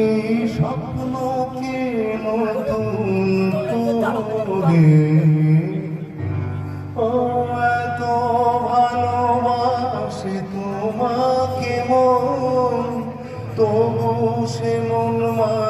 প্রতিটি স্বপ্নকে নতুন করে? ও এত ভালোবাসে তোমাকে মন তবু সে মন মা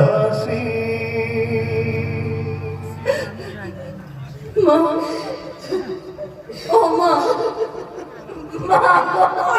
হাসি মা ও মা মা